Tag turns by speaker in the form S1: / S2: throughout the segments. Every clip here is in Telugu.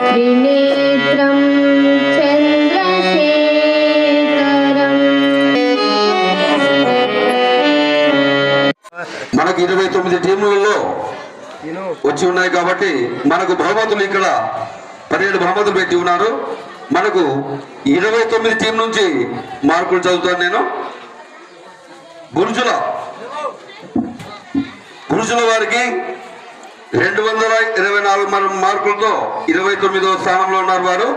S1: త్రినేత్రం చంద్రశేఖరం.
S2: మనకు ఇరవై తొమ్మిది టీములలో వచ్చి ఉన్నాయి కాబట్టి మనకు బహుమతులు ఇక్కడ పదిహేడు బహుమతులు పెట్టి ఉన్నారు. మనకు ఇరవై తొమ్మిది టీం నుంచి మార్కులు చదువుతాను నేను. గురుజుల గురుజుల వారికి రెండు వందల ఇరవై నాలుగు మార్కులతో ఇరవై తొమ్మిదవ స్థానంలో ఉన్నారు వారు.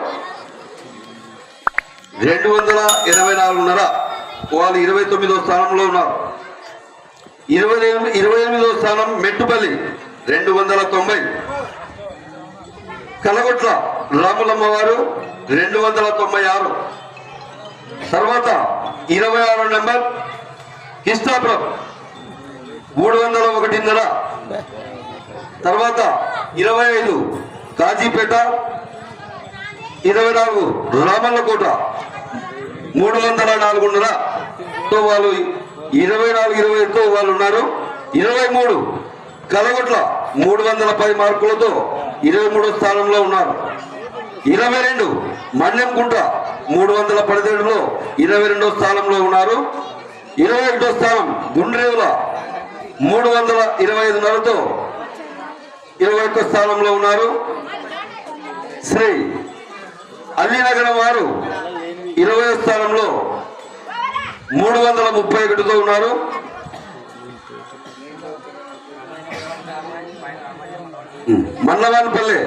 S2: రెండు వందల ఇరవై నాలుగున్నర వాళ్ళు ఇరవై తొమ్మిదవ స్థానంలో ఉన్నారు. ఇరవై ఎనిమిది ఇరవై ఎనిమిదో స్థానం మెట్టుపల్లి రెండు వందల తొంభై. కలగొట్ల రాములమ్మ వారు రెండు వందల తొంభై ఆరు. తర్వాత ఇరవై ఆరు నెంబర్ కిష్టాపురం మూడు వందల ఒకటిన్నర. తర్వాత ఇరవై ఐదు కాజీపేట ఇరవై నాలుగు రామన్నకోట మూడు వందల నాలుగున్నర వాళ్ళు ఇరవై నాలుగు ఇరవై తో వాళ్ళు ఉన్నారు. ఇరవై మూడు కలగొట్ల మూడు వందల పది మార్కులతో ఇరవై మూడో స్థానంలో ఉన్నారు. ఇరవై రెండు మన్యంకుంట మూడు వందల పదిహేడులో ఇరవై రెండో స్థానంలో ఉన్నారు. ఇరవై ఒకటో స్థానం గుండ్రేవుల మూడు వందల ఇరవై ఐదు నెలతో ఇరవై ఒక్క స్థానంలో ఉన్నారు. శ్రీ అల్లినగరం వారు ఇరవై స్థానంలో మూడు వందల ముప్పై ఒకటితో ఉన్నారు. మన్నవానిపల్లె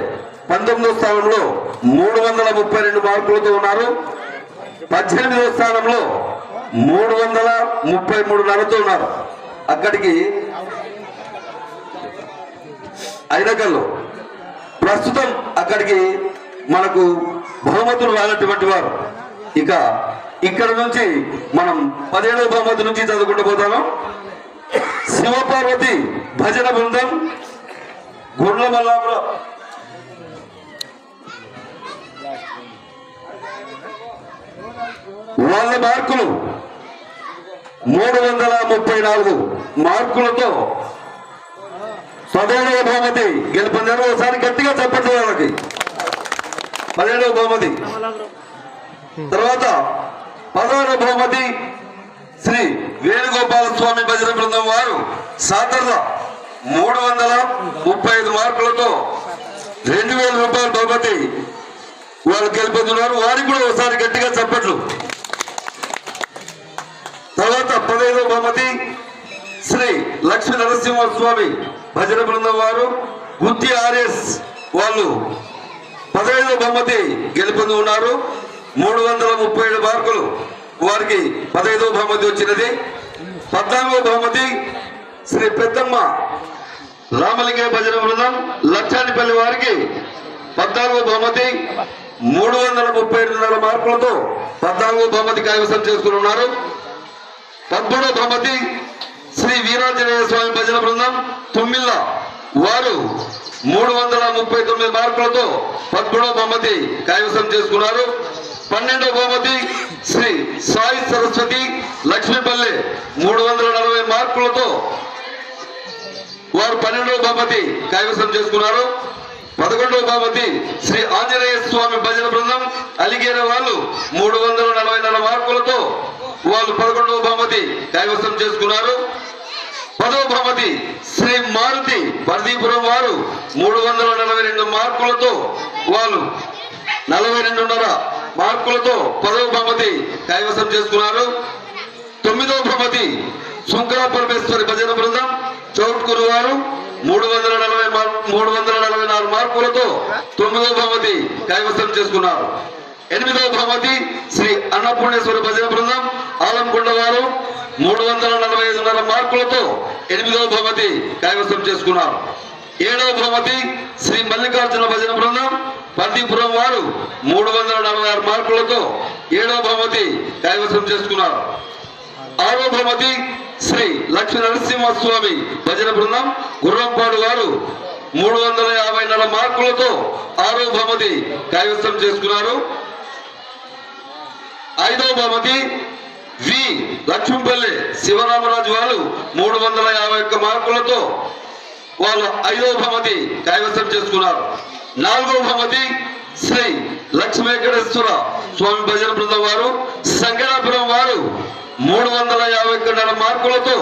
S2: పంతొమ్మిదో స్థానంలో మూడు వందల ముప్పై రెండు మార్కులతో ఉన్నారు. పద్దెనిమిదవ స్థానంలో మూడు వందల ముప్పై మూడు నెలతో ఉన్నారు. అక్కడికి ఐనకల్లో ప్రస్తుతం అక్కడికి మనకు బహుమతులు రానటువంటి వారు. ఇక ఇక్కడ నుంచి మనం పదిహేడవ బహుమతి నుంచి చదువుకుంటూ పోతాము శివపార్వతి భజన బృందం గుండ్ల మల్లాపురం వాళ్ళ మార్కులు మూడు వందల ముప్పై నాలుగు మార్కులతో పదిహేడవ బహుమతి గెలుపొందారు. ఒకసారి గట్టిగా చెప్పండి వాళ్ళకి. పదిహేడవ బహుమతి. తర్వాత పదహారవ బహుమతి శ్రీ వేణుగోపాల స్వామి భజన బృందం వారు సాతర్ల మూడు వందల ముప్పై ఐదు మార్కులతో రెండు వేల రూపాయల బహుమతి వాళ్ళు గెలుపొందున్నారు వారికి కూడా ఒకసారి గట్టిగా చెప్పట్లు. తర్వాత పదహైదవ బహుమతి శ్రీ లక్ష్మీ నరసింహస్వామి భజన బృందం వారు గుత్తి ఆర్ఎస్ వాళ్ళు. పదహైదవ బహుమతి గెలుపొంది ఉన్నారు. మూడు వందల ముప్పై ఏడు మార్కులు వారికి పదహైదవ బహుమతి వచ్చినది. పద్నాలుగవ బహుమతి శ్రీ పెద్దమ్మ రామలింగ భజన బృందం లక్షానిపల్లి వారికి పద్నాలుగో బహుమతి. మూడు వందల ముప్పై రెండున్నర మార్కులతో పద్నాలుగో బహుమతి కైవసం చేసుకుని ఉన్నారు భ్రమతి శ్రీ వీరాంజనేయ స్వామి భజన బృందం తుమ్మిల్ల వారు మూడు వందల ముప్పై తొమ్మిది మార్కులతో పద్మూడవ బహుమతి కైవసం చేసుకున్నారు. పన్నెండవ బహుమతి శ్రీ సాయి సరస్వతి లక్ష్మీపల్లి మూడు వందల నలభై మార్కులతో వారు పన్నెండవ బహుమతి కైవసం చేసుకున్నారు. పదకొండవ బహుమతి శ్రీ ఆంజనేయ స్వామి భజన బృందం అలిగేర వాళ్ళు మూడు వందల నలభై నాలుగు మార్కులతో వాళ్ళు పదకొండవ బహుమతి కైవసం చేసుకున్నారు. పదవ బహుమతి శ్రీ మారుతి పరదీపురం వారు మూడు వందల నలభై రెండు మార్కులతో వాళ్ళు నలభై రెండున్నర మార్కులతో పదవ బహుమతి కైవసం చేసుకున్నారు. తొమ్మిదవ బహుమతి శంకర పరమేశ్వరి భజన బృందం చౌట్కూరు వారు మూడు వందల నలభై మూడు వందల నలభై నాలుగు మార్కులతో తొమ్మిదవ బహుమతి కైవసం చేసుకున్నారు. ఎనిమిదవ బహుమతి శ్రీ అన్నపూర్ణేశ్వరి భజన బృందం ఆలంకొండ వారు మూడు వందల నలభై ఐదున్నర మార్కులతో ఎనిమిదవ బహుమతి కైవసం చేసుకున్నారు. ఏడవ బహుమతి శ్రీ మల్లికార్జున భజన బృందం పందీపురం వారు మూడు వందల నలభై ఆరు మార్కులతో ఏడవ బహుమతి కైవసం చేసుకున్నారు. ఆరో బహుమతి శ్రీ లక్ష్మీ నరసింహస్వామి భజన బృందం గుర్రంపాడు వారు మూడు వందల యాభై నెల మార్కులతో ఆరో బహుమతి కైవసం చేసుకున్నారు. ఐదవ బహుమతి వి లక్ష్మీపల్లి శివరామరాజు వాళ్ళు మూడు వందల యాభై ఒక్క మార్కులతో వాళ్ళు ఐదవ బహుమతి కైవసం చేసుకున్నారు. నాలుగవ బహుమతి శ్రీ లక్ష్మీకరేశ్వర స్వామి భజన బృందం వారు శంకరాపురం వారు మూడు వందల యాభై కన్నడ మార్కులతో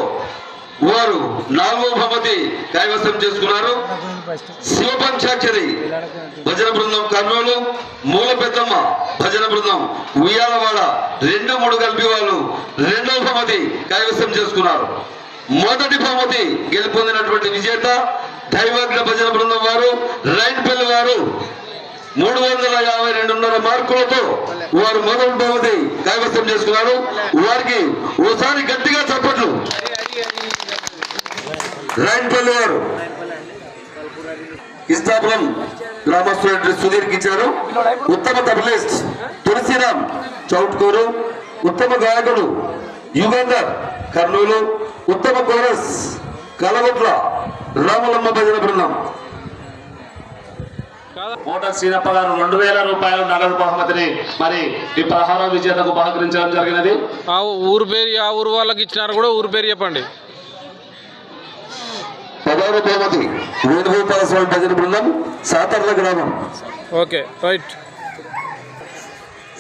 S2: వారు నాలుగో బహుమతి కైవసం చేసుకున్నారు. శివపంచాక్షరి భజన బృందం కర్నూలు మూల పెద్దమ్మ భజన బృందం ఉయ్యాలవాడ రెండు మూడు కలిపి వాళ్ళు రెండవ బహుమతి కైవసం చేసుకున్నారు. మొదటి బహుమతి గెలుపొందినటువంటి విజేత దైవజ్ఞ భజన బృందం వారు రైన్పల్లి వారు మూడు వందల యాభై రెండున్నర మార్కులతో వారు మొదటి బహుమతి కైవసం చేసుకున్నారు. వారికి ఓసారి గట్టిగా చప్పట్లు. లైన్ వారు ఇస్తాపురం గ్రామస్తులు సుధీర్కి ఇచ్చారు. ఉత్తమ తబలిస్ట్ తులసిరామ్ చౌట్కూరు ఉత్తమ గాయకుడు యుగంధర్ కర్నూలు ఉత్తమ కోరస్ కలగుట్ల రాములమ్మ భజన బృందం.
S3: మోటార్ సీనప్ప గారు రెండు వేల రూపాయలు నగదు బహుమతిని మరి ఈ పదహారవ విజేతకు బహుకరించడం జరిగినది.
S4: ఆ ఊరు పేరు ఆ ఊరు వాళ్ళకి ఇచ్చినారు కూడా ఊరు పేరు చెప్పండి.
S2: పదహారు బహుమతి వేణుగోపాల స్వామి భజన బృందం సాతర్ల గ్రామం.
S4: Okay right.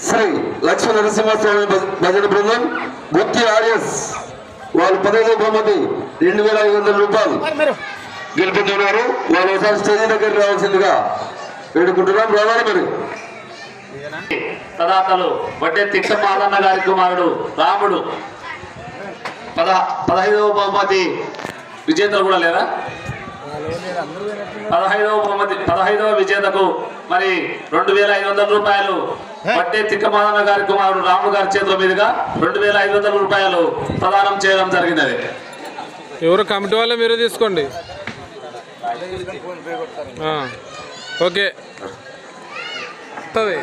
S2: శ్రీ లక్ష్మీ నరసింహస్వామి భజ- భజన బృందం గుత్తి ఆర్యస్ వాళ్ళు పదహైదు బహుమతి రెండు వేల ఐదు వందల రూపాయలు. గెలుపొందున్నారు వాళ్ళు ఒకసారి స్టేజ్ దగ్గరికి రావాల్సిందిగా వేడుకుంటున్నాం. రావాలి మరి.
S3: తదాతలు వడ్డే తిక్క మాదన్న గారి కుమారుడు రాముడు. పద పదహైదవ బహుమతి విజేతలు కూడా లేదా పదహైదవ బహుమతి పదహైదవ విజేతకు మరి రెండు వేల ఐదు వందల రూపాయలు. వడ్డే తిక్క మాదన్న గారి కుమారుడు రాముడు గారి చేతుల మీదుగా రెండు వేల ఐదు వందల రూపాయలు ప్రదానం చేయడం జరిగినది.
S4: ఎవరు కమిటీ వాళ్ళే మీరు తీసుకోండి. ఓకే. వస్తుంది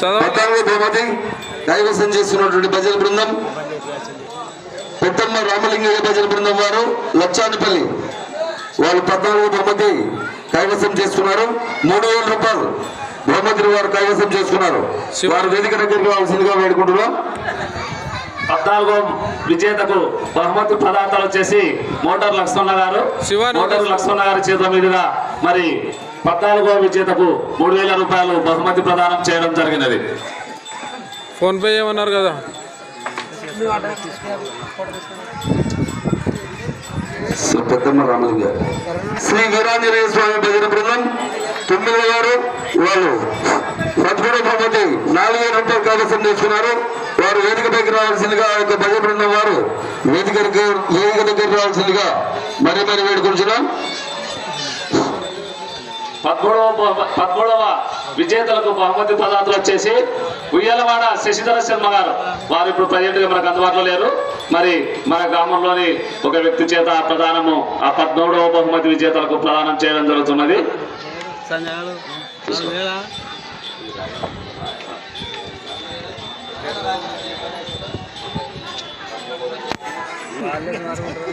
S4: చదవ
S2: కైవసం చేస్తున్నటువంటి భజన బృందం పెద్దమ్మ రామలింగయ్య భజన బృందం వారు లచ్చానిపల్లి వాళ్ళు పద్నాలుగు బహుమతి కైవసం చేసుకున్నారు మూడు వేల రూపాయలు. బహుమతిని వారు కైవసం చేసుకున్నారు. వారు వేదిక దగ్గరికి రావాల్సిందిగా వేడుకుంటున్నాం.
S3: పద్నాలుగో విజేతకు బహుమతి ప్రదాతలు వచ్చేసి మోటార్ లక్ష్మణ గారు మోటార్ లక్ష్మణ గారి చేతుల మీదుగా మరి పద్నాలుగో విజేతకు మూడు వేల రూపాయలు బహుమతి ప్రదానం చేయడం జరిగినది.
S4: ఫోన్పే చేయమన్నారు కదా?
S2: పెద్దమ్మ రామలింగ శ్రీ వీరాంజనేయ స్వామి భజన బృందం తొమ్మిది గారు వాళ్ళు. పదకొండు బహుమతి నాలుగు వేల రూపాయలు కైవసం చేసుకున్నారు వారు వేదికపైకి రావాల్సిందిగా ఆ యొక్క భజన బృందం వారు వేదిక వేదిక దగ్గర రావాల్సిందిగా మరీ మరీ వేడుకొంచున్నాం.
S3: పదమూడవ బహు- పదమూడవ విజేతలకు బహుమతి ప్రదాతలు వచ్చేసి ఉయ్యలవాడ శశిధర శర్మ గారు. వారు ఇప్పుడు ప్రజెంట్గా మనకు అందుబాటులో లేరు. మరి మన గ్రామంలోని ఒక వ్యక్తి చేత ప్రదానము ఆ పద్మూడవ బహుమతి విజేతలకు ప్రదానం చేయడం జరుగుతున్నది.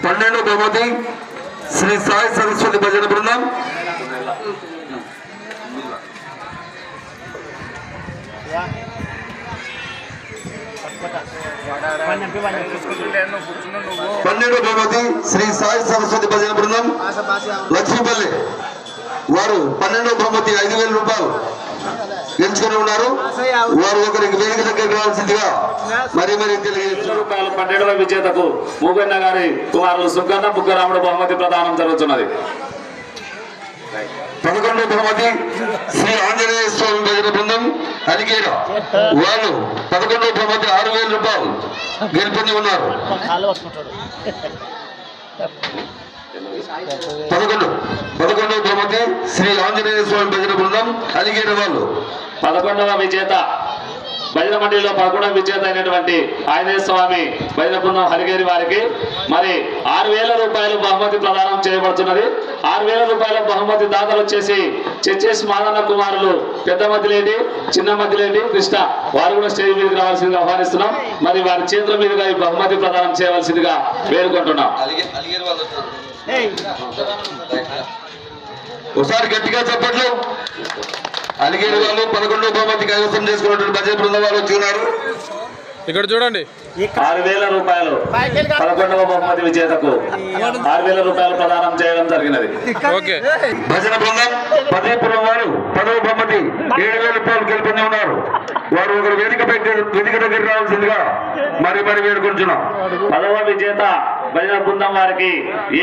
S2: పన్నెండు బహుమతి శ్రీ సాయి సరస్వతి భజన బృందం. పన్నెండు భగవతి శ్రీ సాయి సరస్వతి భజన బృందం లక్ష్మీపల్లి. వారు పన్నెండో బహుమతి ఐదు వేల రూపాయలు ఎంచుకుని ఉన్నారు. వారు ఒకరికి వేదిక దగ్గరికి రావాల్సిందిగా మరి మరి
S3: రూపాయలు పన్నెండవ విజేతకు మూగన్న గారి కుమారులు సుగన్న బుగ్గరాముడు బహుమతి ప్రదానం జరుగుతున్నది.
S2: పదకొండో బహుమతి శ్రీ ఆంజనేయ స్వామి భజన బృందం అలిగేర వాళ్ళు పదకొండో బహుమతి ఆరు వేల రూపాయలు గెలుపొంది ఉన్నారు. పదకొండు. పదకొండవ బహుమతి శ్రీ ఆంజనేయ స్వామి భజన బృందం అలిగేర వాళ్ళు.
S3: పదకొండవ విజేత. భజన మండలిలో పదకొండవ విజేత అయినటువంటి ఆంజనేయ స్వామి భజన బృందం హరిగేరి వారికి మరి ఆరు వేల రూపాయలు బహుమతి ప్రదానం చేయబడుతున్నది. ఆరు వేల రూపాయల బహుమతి దాతలు వచ్చేసి చెచ్చేసి మాదన్న కుమారులు పెద్ద మధ్యలేటి చిన్న మధ్యలేటి కృష్ణ వారు కూడా స్టేజ్ మీదకి రావాల్సిందిగా ఆహ్వానిస్తున్నాం. మరి వారి చేతుల మీదుగా ఈ బహుమతి ప్రదానం చేయవలసిందిగా వేడుకుంటున్నాం.
S2: ఒకసారి గట్టిగా చెప్పట్లు. అలిగేరు వాళ్ళు పదకొండవ బహుమతి కైవసం చేసుకున్నటువంటి భజన బృందం వాళ్ళు వచ్చి ఉన్నారు
S4: ఇక్కడ చూడండి.
S3: ఆరు వేల రూపాయలు పదకొండవ బహుమతి విజేతకు. ఆరు వేల రూపాయలు ప్రదానం చేయడం జరిగినది.
S4: ఓకే.
S2: భజన బృందం పదేపురం వారు పదవ బహుమతి ఏడు వేల రూపాయలు గెలుపొంది ఉన్నారు. వారు ఒకరు వేదికపై వేదిక దగ్గర రావాల్సిందిగా మరి మరి వేడుకుంటున్నాం.
S3: పదవ విజేత భజన బృందం వారికి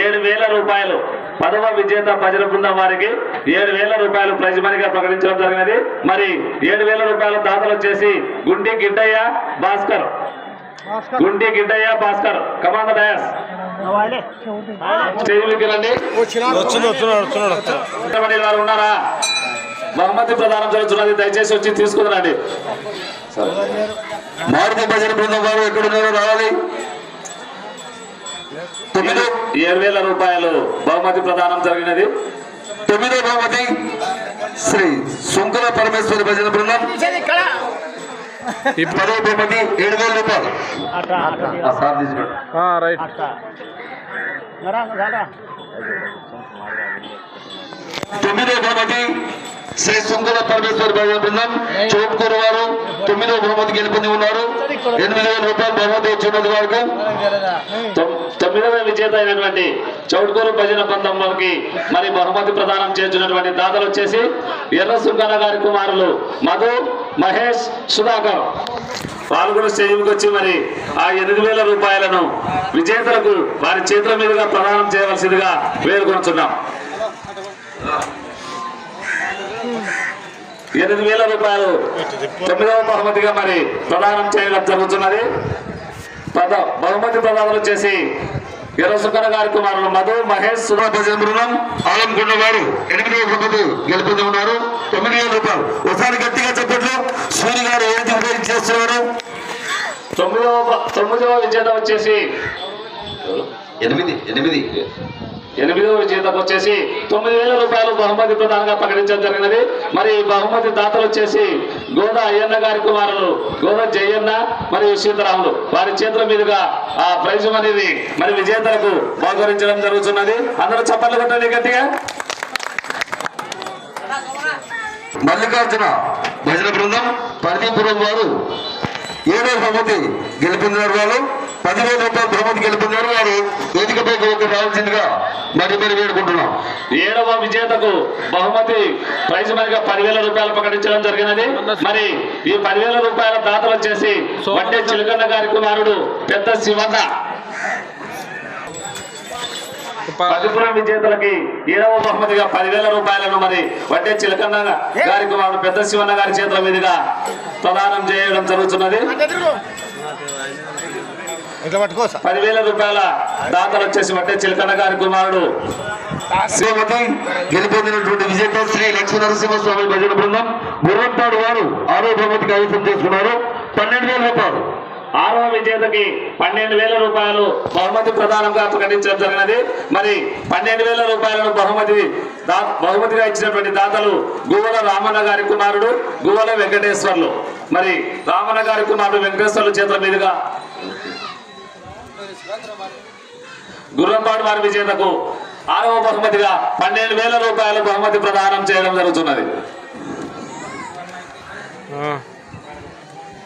S3: ఏడు వేల రూపాయలు. పదవ విజేత భజన బృందం వారికి ఏడు వేల రూపాయలు ప్రైజ్ మనీగా ప్రకటించడం జరిగినది. మరి ఏడు వేల రూపాయల దాతలు వచ్చేసి గుంటి గిడ్డయ్య భాస్కర్. గుంటి గిడ్డయ్య భాస్కర్. కమాండ డయాస్ వారు ఉన్నారా? బహుమతి ప్రదానం జరుగుతున్నది. దయచేసి వచ్చి తీసుకురండి
S2: మారుతి భజన బృందం వారు ఎక్కడున్నారో రావాలి. తొమ్మిదో
S3: ఏడు వేల రూపాయలు బహుమతి ప్రదానం జరిగినది.
S2: తొమ్మిదో బహుమతి శ్రీ సుంకుల పరమేశ్వరి భజన బృందం.
S4: ఇప్పుడు
S2: పదవ బహుమతి ఏడు వేల రూపాయలు. ఆ సార్ తీసుకోండి.
S4: ఆ, రైట్.
S2: తొమ్మిదో బహుమతి శ్రీ సుందర పరమేశ్వర భజన బృందం చోపుకూరు వారు తొమ్మిదో బహుమతి గెలుపొంది ఉన్నారు. ఎనిమిది వేల రూపాయలు బహుమతి వచ్చినది వరకు
S3: తొమ్మిదవ విజేత అయినటువంటి చౌటుకూరు భజన బృందం వారికి మరి బహుమతి ప్రదానం చేస్తున్నటువంటి దాతలు వచ్చేసి ఎర్ర సుంకన్న గారి కుమారులు మధు మహేష్ సుధాకర్. వాళ్ళు కూడా స్టేజ్కి వచ్చి మరి ఆ ఎనిమిది వేల రూపాయలను విజేతలకు వారి చేతుల మీదుగా ప్రదానం చేయవలసిందిగా వేడుకొనుచున్నాం. ఎనిమిది వేల రూపాయలు. తొమ్మిదవ బహుమతిగా మరి ప్రదానం చేయడం జరుగుతున్నది. పద బహుమతి ప్రదానం వచ్చేసి ఎర్రసుకర గారి కుమారులు మధు మహేష్ సుధా
S2: భజన బృందం ఆలంకొండ గారు ఎనిమిదవ బహుమతి గెలుపొంది ఉన్నారు. తొమ్మిది వేల రూపాయలు. ఒకసారి గట్టిగా చెప్పట్లు సూర్య గారు ఏది చేస్తున్నారు?
S3: తొమ్మిదవ తొమ్మిదవ విజేత వచ్చేసి
S2: ఎనిమిది ఎనిమిది.
S3: ఎనిమిదవ విజేతకు వచ్చేసి తొమ్మిది వేల రూపాయలు బహుమతి ప్రధానంగా ప్రకటించడం జరిగినది. మరి ఈ బహుమతి దాతలు వచ్చేసి గోద అయ్యన్న గారి కుమారులు గోద జయన్న మరియు సీతారాములు. వారి చేతుల మీదుగా ఆ ప్రైజ్ అనేది మరి విజేతలకు బహుకరించడం జరుగుతున్నది. అందరూ చప్పట్లు కొట్టండి గట్టిగా.
S2: మల్లికార్జున భజన బృందం పరిదీపురం వారు ఏడో బహుమతి గెలుపొందినారు వారు పదివేల రూపాయల బహుమతి గెలుపొందారు వారు వేదికపై ఒకరు రావాల్సిందిగా మరి మరి వేడుకుంటున్నాం.
S3: ఏడవ విజేతకు బహుమతి ప్రైజ్ మరిగా పదివేల రూపాయలు ప్రకటించడం జరిగినది. మరి ఈ పదివేల రూపాయల దాతలు వచ్చేసి వడ్డే చిలకన్న గారి కుమారుడు పెద్ద శివన్న. పదిపురం విజేతలకి ఏడవ బహుమతిగా పదివేల రూపాయలను మరి వడ్డే చిలకన్న గారి కుమారుడు పెద్ద శివన్న గారి చేతుల మీదుగా ప్రదానం చేయడం జరుగుతున్నది. పదివేల రూపాయల దాతలు వచ్చేసి వడ్డే చిలకన్న గారి కుమారుడు
S2: శ్రీమతి గెలిపొందినటువంటి విజేత శ్రీ లక్ష్మీ నరసింహస్వామి భజన బృందం గుర్రంపాడు వారు ఆరో బహుమతి కైవసం చేసుకున్నారు. పన్నెండు వేల రూపాయలు.
S3: ఆరవ విజేతకి పన్నెండు వేల రూపాయలు బహుమతి ప్రధానంగా ప్రకటించడం జరిగినది. మరి పన్నెండు వేల రూపాయలను బహుమతి బహుమతిగా ఇచ్చినటువంటి దాతలు గువ్వల రామన్న గారి కుమారుడు గువ్వల వెంకటేశ్వర్లు. మరి రామన్న గారి కుమారుడు వెంకటేశ్వర్లు చేతుల మీదుగా గుర్రంపాడు వారి విజేతకు ఆరవ బహుమతిగా పన్నెండు వేల రూపాయల బహుమతి ప్రదానం చేయడం జరుగుతున్నది.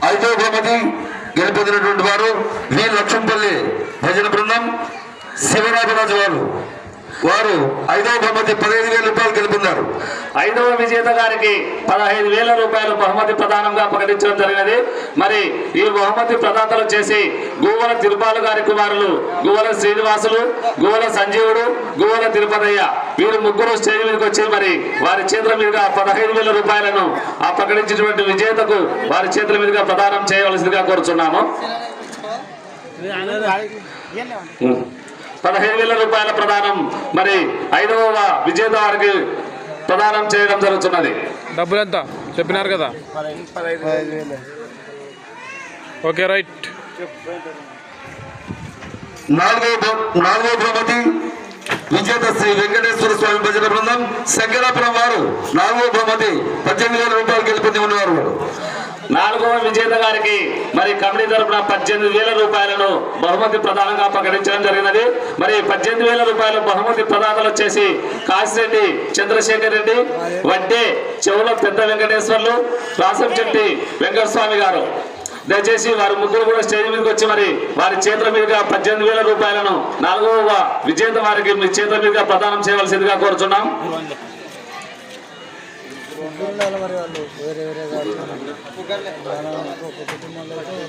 S4: ఐదవ
S2: ఐదో బహుమతి గెలుపొందినటువంటి వారు వి. లక్ష్మపల్లి భజన బృందం శివరాజరాజు వారు. వారు ఐదవ బహుమతి పదిహేను వేల రూపాయలు గెలుపొందారు.
S3: ఐదవ విజేత గారికి పదహైదు వేల రూపాయలు బహుమతి ప్రదానంగా ప్రకటించడం జరిగినది. మరి ఈ బహుమతి ప్రదాతలు చేసి గువ్వల తిరుపాలు గారి కుమారులు గువ్వల శ్రీనివాసులు గువ్వల సంజీవుడు గువ్వల తిరుపతయ్య వీరు ముగ్గురు స్టేజ్ మీదకి వచ్చి మరి వారి చేతుల మీదుగా పదహైదు వేల రూపాయలను ఆ ప్రకటించినటువంటి విజేతకు వారి చేతుల మీదుగా ప్రదానం చేయవలసిందిగా కోరుచున్నాము. పదహైదు వేల రూపాయల ప్రదానం. మరి ఐదవ విజేత వారికి ప్రదానం చేయడం జరుగుతున్నది.
S4: డబ్బులు ఎంత చెప్పినారు కదా? Okay right.
S2: నాలుగో బహు- నాలుగో బహుమతి విజేత శ్రీ వెంకటేశ్వర స్వామి భజన బృందం శంకరాపురం వారు నాలుగో బహుమతి పద్దెనిమిది వేల రూపాయలు గెలుపొంది ఉన్నవారు.
S3: నాలుగవ విజేత గారికి మరి కమిటీ తరపున పద్దెనిమిది వేల రూపాయలను బహుమతి ప్రధానంగా ప్రకటించడం జరిగినది. మరి పద్దెనిమిది వేల రూపాయల బహుమతి ప్రదాతలు వచ్చేసి కాశిరెడ్డి చంద్రశేఖర్ రెడ్డి వడ్డే చెవుల పెద్ద వెంకటేశ్వర్లు రాసంచెట్టి వెంకటస్వామి గారు. దయచేసి వారి ముగ్గురు కూడా స్టేజ్ మీదకి వచ్చి మరి వారి చేతుల మీదుగా పద్దెనిమిది వేల రూపాయలను నాలుగవ విజేత వారికి మీ చేతుల మీదుగా ప్రదానం చేయవలసిందిగా కోరుచున్నాం.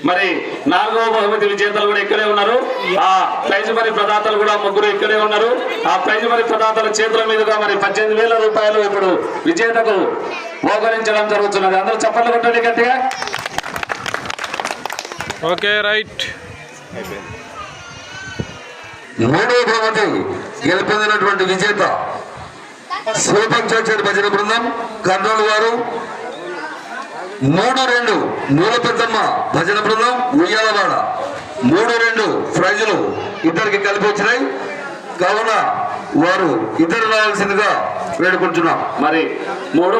S3: మరి నాలుగవ బహుమతి విజేతలు కూడా ఇక్కడే ఉన్నారు. ఆ ప్రైజ్ మరి ప్రదాతలు కూడా ముగ్గురు ఇక్కడే ఉన్నారు. ఆ ప్రైజ్ మరి ప్రదాతల చేతుల మీదుగా మరి పద్దెనిమిది వేల రూపాయలు ఇప్పుడు విజేతకు మోకరించడం జరుగుతున్నది. అందరూ చప్పట్లు కొట్టండి గట్టిగా.
S4: Okay right.
S2: మూడవ బహుమతి గెలుపొందినటువంటి విజేత శివపంచాక్షరి భజన బృందం కర్నూలు వారు. మూడు రెండు మూల పెద్దమ్మ భజన బృందం ఉయ్యాలవాడ. మూడు రెండు ప్రైజులు ఇద్దరికి కలిపి వచ్చినాయి. కావున వారు ఇద్దరు రావాల్సిందిగా వేడుకుంటున్నాం.
S3: మరి మూడు.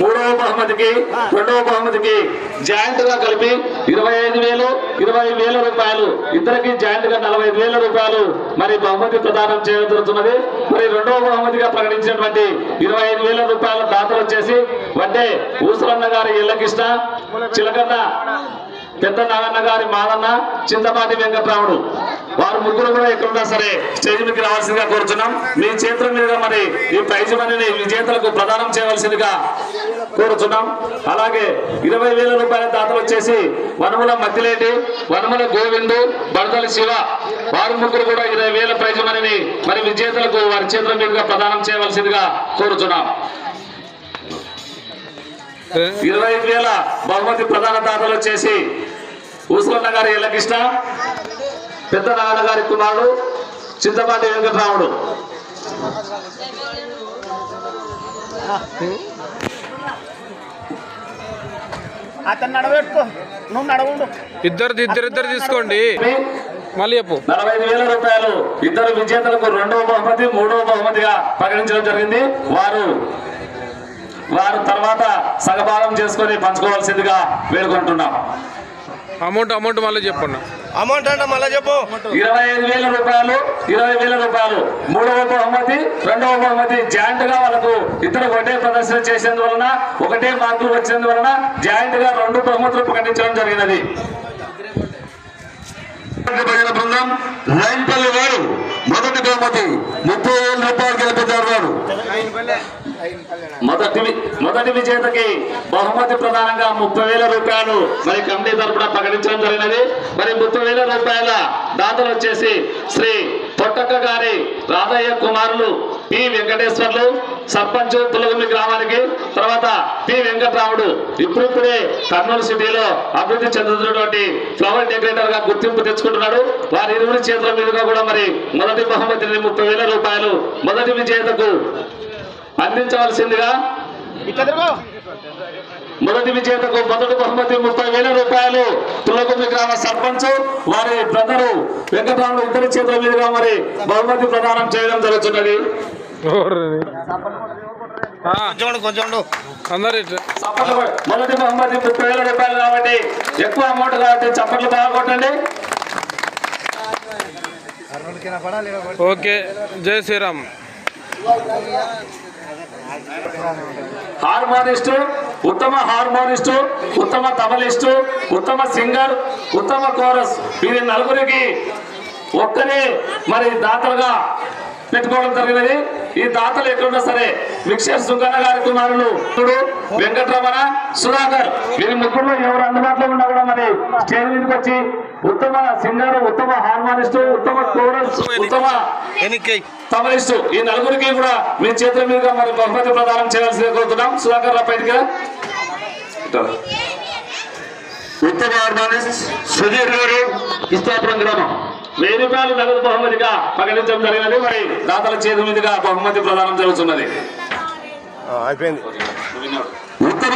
S3: మూడవ బహుమతికి రెండవ బహుమతికి జాయింట్గా కలిపి ఇరవై ఐదు వేలు ఇరవై వేల రూపాయలు. ఇద్దరికి జాయింట్గా నలభై ఐదు వేల రూపాయలు. మరి బహుమతి ప్రదానం చేయడం జరుగుతున్నది మరి రెండవ బహుమతిగా ప్రకటించినటువంటి ఇరవై ఐదు వేల రూపాయల దాతలు వచ్చేసి వడ్డే ఊసరన్న గారి ఇళ్ళకిష్ట చిలకన్న పెద్ద నాగన్న గారి మాదన్న చింతపాటి వెంకట్రాముడు. వారు ముగ్గురు కూడా ఎక్కడున్నా సరే స్టేజ్ మీకు రావాల్సిందిగా కోరుచున్నాం. మీ చేతుల మీద మరి ఈ ప్రైజ్ మనీని విజేతలకు ప్రదానం చేయవలసిందిగా కోరుచున్నాం. అలాగే ఇరవై వేల రూపాయల దాతలు వచ్చేసి వనముల మత్తిలేటి వనముల గోవిందు బడదలి శివ వారు ముగ్గురు కూడా ఇరవై వేల ప్రైజ్ మనీని మరి విజేతలకు వారి చేతుల మీదుగా ప్రదానం చేయవలసిందిగా కోరుచున్నాం. ఇరవై ఐదు వేల బహుమతి ప్రధాన దాతలు వచ్చేసి ఊసులన్న గారి ఇళ్ళకృష్ణ పెద్ద నాన్న గారి కుమారుడు చింతపాటి వెంకటరాముడు.
S5: అతను నడబెట్టుకో నువ్వు నడవండు.
S4: ఇద్దరు ఇద్దరిద్దరు తీసుకోండి. మళ్ళీ చెప్పు.
S3: నలభై ఐదు వేల రూపాయలు ఇద్దరు విజేతలకు రెండవ బహుమతి మూడవ బహుమతిగా ప్రకటించడం జరిగింది. వారు వారు తర్వాత సగభాగం చేసుకొని పంచుకోవాల్సిందిగా వేడుకుంటున్నాం.
S4: అమౌంట్ అమౌంట్ మళ్ళీ చెప్పండి
S5: అమౌంట్ అంటే మళ్ళీ చెప్పు.
S3: ఇరవై ఐదు వేల రూపాయలు ఇరవై వేల రూపాయలు మూడవ బహుమతి రెండవ బహుమతి జాయింట్గా వాళ్ళకు ఇద్దరు ఒకటే ప్రదర్శన చేసేందువలన ఒకటే మార్కులు వచ్చినందువలన జాయింట్గా రెండు బహుమతులు ప్రకటించడం జరిగినది.
S2: బృందం లైన్పల్లి వారు మొదటి బహుమతి ముప్పై వేల రూపాయలు
S3: మొదటి మొదటి విజేతకి బహుమతి ప్రధానంగా ముప్పై వేల రూపాయలు మరి కమిటీ తరపున ప్రకటించడం జరిగినది. మరి ముప్పై వేల రూపాయల దాతలు వచ్చేసి శ్రీ పొట్టక్క గారి రాధయ్య కుమారులు పి. వెంకటేశ్వర్లు సర్పంచ్ పులగమి గ్రామానికి తర్వాత పి. వెంకటరాముడు. ఇప్పుడిప్పుడే కర్నూలు సిటీలో అభివృద్ధి చెందుతున్నటువంటి ఫ్లవర్ డెకరేటర్గా గుర్తింపు తెచ్చుకుంటున్నాడు. వారి ఇరువురి చేతుల మీదుగా కూడా మరి మొదటి బహుమతిని ముప్పై వేల రూపాయలు మొదటి విజేతకు అందించవలసిందిగా మొదటి విజేతకు మొదటి బహుమతి ముప్పై వేల రూపాయలు తులకొంది గ్రామ సర్పంచ్ వారి బ్రదరు వెంకటరాములు ఇద్దరి చేతుల మీదుగా మరి బహుమతి ప్రదానం చేయడం జరుగుతున్నది. మొదటి బహుమతి ముప్పై వేల రూపాయలు కాబట్టి ఎక్కువ అమౌంట్ కాబట్టి చప్పట్లు బాగా కొట్టండి
S4: ఓకే జై శ్రీరామ్.
S3: హార్మోనిస్టు ఉత్తమ హార్మోనిస్టు ఉత్తమ తబలిస్టు ఉత్తమ సింగర్ ఉత్తమ కోరస్. వీరి నలుగురికి ఒక్కనే మరి దాతలుగా పెట్టుకోవడం జరిగినది ఈ దాతలు ఎక్కడున్నా సరే మిక్సర్ సుంకన్న గారి కుమారులు ఇప్పుడు వెంకటరమణ సుధాకర్ వీరి ముగ్గురులో ఎవరు అందుబాటులో ఉన్నా కూడా మరి స్టేజ్ మీదకి వచ్చి ఉత్తమ సింగర్ ఉత్తమ హార్మోనిస్టు ఉత్తమ కోరస్ ఉత్తమ. తమరిస్తూ ఈ నలుగురికి కూడా మీ చేతుల మీదుగా మరి బహుమతి ప్రదానం చేయాల్సిందిగా కోరుతున్నాం సుధాకర్ రా బయటికి.
S2: ఉత్తమ హార్మోనిస్ట్ సుధీర్ గారు ఇస్తాపురం గ్రామం
S3: వెయ్యి రూపాయలు నగదు బహుమతిగా ప్రకటించడం జరిగినది. మరి దాతల చేతుల మీదుగా బహుమతి ప్రదానం జరుగుతున్నది.
S5: అయిపోయింది.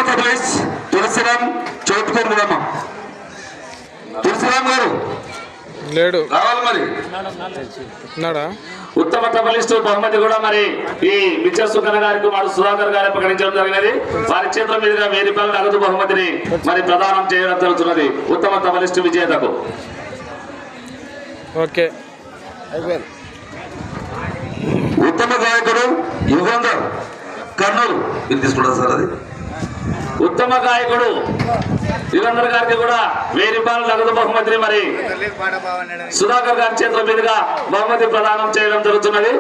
S2: తబలిస్ట్ తులసిరామ్ చౌట్కూర్ గ్రామం తులసిరామ్ గారు.
S4: లేడు.
S2: రావాలి మరి.
S4: ఉన్నాడా?
S3: ఉత్తమ తబలిస్టు బహుమతి కూడా మరి ఈ విద్యా గారికి వారు సుధాకర్ గారి ప్రకటించడం జరిగినది. వారి చేతుల మీదుగా వెయ్యి రూపాయల నగదు బహుమతిని మరి ప్రదానం చేయడం జరుగుతున్నది. ఉత్తమ తబలిస్టు విజేతకు.
S4: ఓకే.
S5: అయిపోయింది
S2: ఉత్తమ గాయకుడు యుగంధర్ కర్నూలు. మీరు తీసుకుంటారు సార్ అది.
S3: ఉత్తమ గాయకుడు యుగంధర్ గారికి కూడా వెయ్యి రూపాయల నగదు బహుమతిని మరి సుధాకర్ గారి చేతుల మీదుగా బహుమతి ప్రదానం చేయడం జరుగుతున్నది.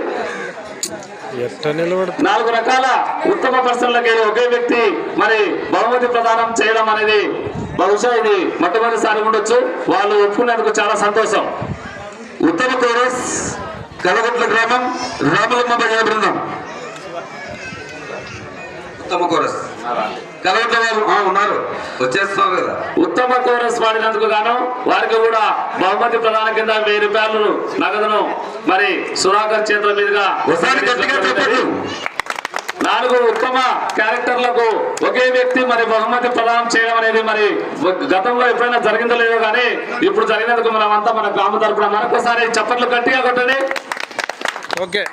S3: నాలుగు రకాల ఉత్తమ పర్సన్లకి ఒకే వ్యక్తి మరి బహుమతి ప్రదానం చేయడం అనేది బహుశా ఇది మొట్టమొదటిసారి ఉండొచ్చు. వాళ్ళు ఒప్పుకునేందుకు చాలా సంతోషం.
S2: ఉత్తమ కోరస్ కలగొట్ల గ్రామం రామలమ్మ భజన బృందం. ఉత్తమ కోరస్ కలగొట్ల ఆ, ఉన్నారు. వచ్చేస్తున్నారు కదా.
S3: ఉత్తమ కోరస్ పాడినందుకు గాను వారికి కూడా బహుమతి ప్రదానం కింద వెయ్యి రూపాయలు నగదును మరి సుధాకర్ చేతుల మీదుగా
S2: ఒకసారి గట్టిగా చెప్పండి.
S3: నాలుగు ఉత్తమ క్యారెక్టర్లకు ఒకే వ్యక్తి మరి బహుమతి ప్రదానం చేయడం అనేది మరి గతంలో ఎప్పుడైనా జరిగిందో లేదో కానీ ఇప్పుడు జరిగినందుకు మనం అంతా మన గ్రామ తరపున మరొకసారి చప్పట్లు గట్టిగా కొట్టండి.
S4: ఓకే.